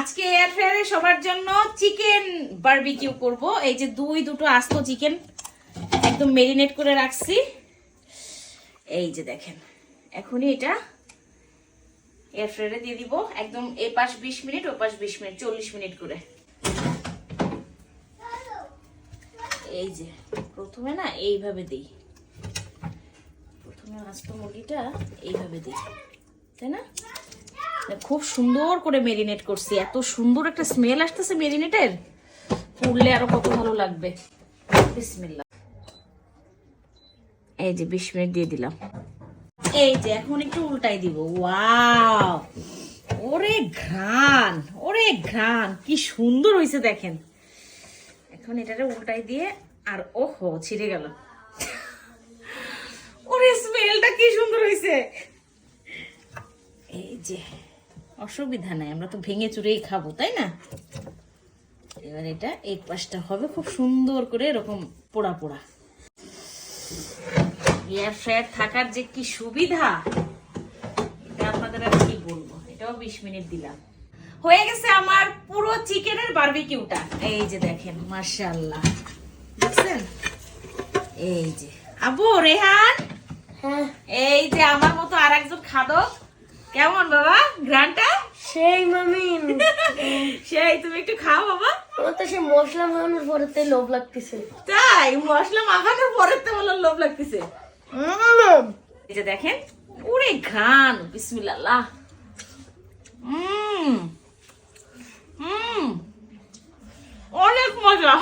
আজকে এয়ার ফ্রায়ারে সবার জন্য চিকেন বারবিকিউ করব। এই যে দুই, দুটো আস্ত চিকেন একদম মেরিনেট করে রাখছি। এই যে দেখেন, এখনই এটা এয়ার ফ্রায়ারে দিয়ে দিব। একদম এ পাশ বিশ মিনিট ও পাশ বিশ মিনিট, চল্লিশ মিনিট করে। এই যে, প্রথমে না এইভাবে দিই। প্রথমে আস্ত মুরগিটা এইভাবে দিই, তাই না? খুব সুন্দর করে মেরিনেট করছি। এত সুন্দর একটা স্মেল আসতেছে মেরিনেটের পুড়লে আরও কত ভালো লাগবে। এই যে বিশ মিনিট দিয়ে দিলাম। এই যে এখন একটু উল্টাই দিব। ওয়াও! ওরে ঘ্রাণ! ওরে ঘ্রাণ! কি সুন্দর হয়েছে দেখেন। এখন এটারে উল্টাই দিয়ে আর ওহো, ছিঁড়ে গেল। ওরে স্মেলটা কি সুন্দর হয়েছে এই যে। অসুবিধা নাই আমরা তো ভেঙে চুরেই খাব তাই না? এবার এটা এই পাশটা হবে খুব সুন্দর করে এরকম পোড়া পোড়া। এয়ার ফ্রায়ার থাকার যে কি সুবিধা? এটা আপনাদের আর কি বলব? এটাও বিশ মিনিট দিলাম। হয়ে গেছে আমার পুরো চিকেনের বারবিকিউটা। এই যে দেখেন মার্শাল্লাহ দেখছেন? এই যে। আবু রেহান? হ্যাঁ। এই যে আমার মতো আর একজন খাদক। কেমন বাবা? গ্রানটা সেই মামি। সেই তুমি একটু খাও বাবা। আমার তো সে মশলা মাখানোর পরে তো লোভ লাগতেছে। তাই মশলা মাখানোর পরে তো বলার লোভ লাগতেছে। এই যে দেখেন ওরে ঘান বিসমিল্লাহ। হুম হুম অনেক মজা।